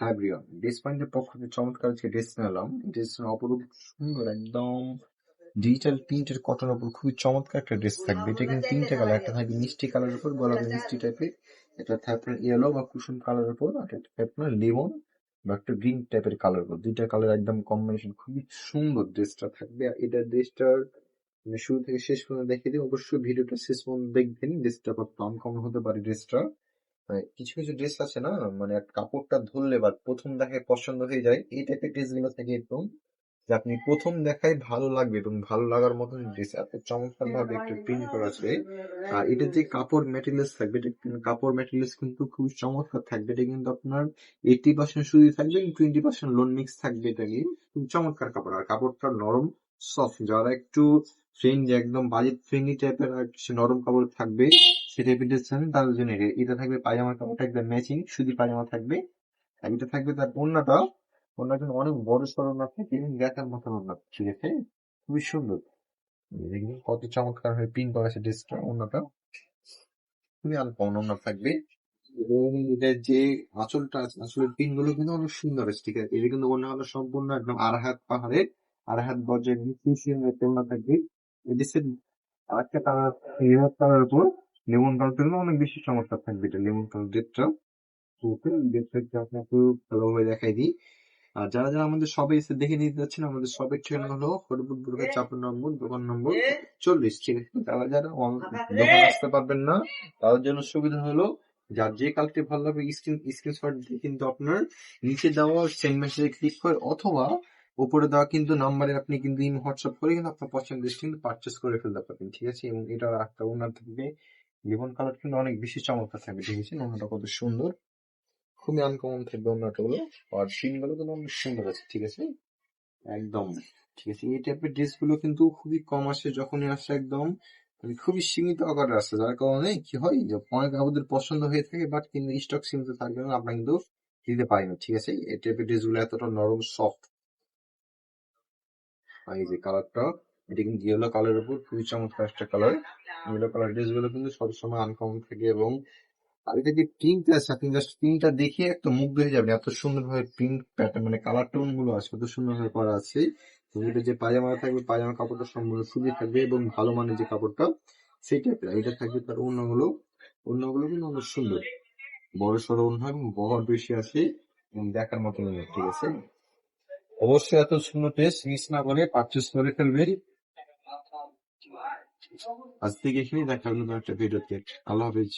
ফ্যাব্রিয়ন dress পয়েন্টের পক্ষ থেকে চমৎকার যে ড্রেস নিলাম। ড্রেস অপরূপ সুন্দর একদম ডিজিটাল প্রিন্টের কটন উপর খুবই চমৎকার একটা ড্রেস থাকবে। এটা কিন্তু তিনটে কালার একটা থাকবে মিষ্টি কালার উপর গোলাপি মিষ্টি টাইপের এটা থাকবে ইয়েলো বা কুসুম কালার উপর, আর এটা আপনার লেমন বা একটা গ্রিন টাইপের কালার উপর। দুইটা কালার একদম কম্বিনেশন খুবই সুন্দর ড্রেসটা থাকবে। আর এটা ড্রেসটার শুরু থেকে শেষ পর্যন্ত দেখিয়ে দিই অবশ্যই ভিডিওটা শেষ পর্যন্ত দেখবেন। ড্রেসটা কত আনকমন হতে পারে ড্রেসটা মানে কিছু কিছু ড্রেস আছে না মানে কাপড়টা ধরলে বা প্রথম দেখায় পছন্দ হয়ে যায়, এই টাইপের ড্রেসগুলো থাকে একদম যে আপনি প্রথম দেখায় ভালো লাগবে এবং ভালো লাগার মতন ড্রেস এত চমৎকার ভাবে একটা প্রিন্ট করা আছে। আর এটার যে কাপড় ম্যাটেরিয়ালস থাকবে, এটা কাপড় ম্যাটেরিয়ালস কিন্তু খুব চমৎকার থাকবে, এটা কিন্তু আপনার এইটি পার্সেন্ট সুতি থাকবে টোয়েন্টি পার্সেন্ট লোন মিক্স থাকবে এটা কি চমৎকার কাপড়। আর কাপড়টা নরম সফট যারা একটু ফ্রেন্ডলি একদম বাজেট ফ্রেন্ডলি টাইপের নরম কাপড় থাকবে সে টাইপের ড্রেস চান তাদের জন্য এটা। এটা থাকবে পায়জামার কাপড়টা একদম ম্যাচিং শুধু পায়জামা থাকবে। আর এটা থাকবে তার ওড়নাটা ওড়না কিন্তু অনেক বড় সড়ো ওড়না থাকে, এবং দেখার মতন ওড়না ঠিক আছে খুবই সুন্দর। দেখুন কত চমৎকার হয়ে পিন করা আছে ড্রেসটা ওড়নাটা। খুবই আনকমন ওড়না থাকবে। এবং এটার যে আঁচলটা আছে, আঁচলের পিনগুলো কিন্তু অনেক সুন্দর আছে ঠিক আছে এটা কিন্তু ওড়না হলো সম্পূর্ণ একদম আড়াহাত পাহাড়ে আড়াহাত বজ্রের খুশি ওড়না থাকবে। আরেকটা কালার লেমন কালার উপর লেমন কালারটা কিন্তু অনেক বেশি চমৎকার থাকবে এটা লেমন কালার ড্রেসটা ড্রেসটা আপনাকে ভালোভাবে দেখাই দিই। আর যারা যারা আমাদের সবে এসে দেখে নিতে যাচ্ছেন, আমাদের সবের ঠিকানা হলো হরিপুর দুর্গা চাপের নম্বর, দোকান নম্বর চল্লিশ। ঠিক আছে? যারা যারা দোকানে আসতে পারবেন না, তাদের জন্য সুবিধা হলো, যার যে কালারটি ভালো লাগবে স্ক্রিন স্ক্রিনশট দিয়ে কিন্তু আপনার নিচে দেওয়া সেন্ড মেসেজে ক্লিক করে অথবা উপরে দেওয়া কিন্তু নাম্বারে আপনি কিন্তু হোয়াটসঅ্যাপ করে কিন্তু আপনার পছন্দের কিন্তু পারচেস করে ফেলতে পারবেন। ঠিক আছে? এবং এটা একটা ওনার থাকবে। লেমন কালার কিন্তু অনেক বেশি চমৎকার থাকবে ঠিক আছে ওনাটা কত সুন্দর। খুবই আনকমন থাকবে ওনাটা গুলো আর সিনগুলো কিন্তু অনেক সুন্দর আছে ঠিক আছে? একদম ঠিক আছে। এই টাইপের ড্রেসগুলো কিন্তু খুবই কম আসে যখনই আসে একদম মানে খুবই সীমিত আকারে আসে। যার কারণে কি হয় যে অনেক আমাদের পছন্দ হয়ে থাকে বাট কিন্তু স্টক সীমিত থাকবে না আমরা কিন্তু দিতে পারি না ঠিক আছে? এই টাইপের ড্রেসগুলো এতটা নরম সফট এই যে কালারটা এটা কিন্তু ইয়েলো কালারের উপর খুবই চমৎকার একটা কালার ইয়েলো কালার ড্রেসগুলো কিন্তু সবসময় আনকমন থাকে এবং আর এটা যে প্রিন্ট আছে, আপনি জাস্ট প্রিন্টটা দেখে একটা মুগ্ধ হয়ে যাবেন। এত সুন্দর ভাবে প্রিন্ট প্যাটার্ন মানে কালার টোনগুলো আছে, কত সুন্দর ভাবে করা আছে। এটা যে পায়জামা থাকবে, পায়জামা কাপড়টা সম্পূর্ণ সুতি থাকবে এবং ভালো মানের যে কাপড়টা, সেই টাইপের এটা থাকবে তার অন্যগুলো অন্যগুলো কিন্তু অনেক সুন্দর। বড় সড়ো অন্য এবং বহর বেশি আছে দেখার মতো ঠিক আছে? অবশ্যই এত সুন্দর টেস্ট মিস না করে পারচেস করে ফেলবে। আজ থেকে এখানেই দেখা হলো একটা ভিডিওতে। আল্লাহ হাফেজ।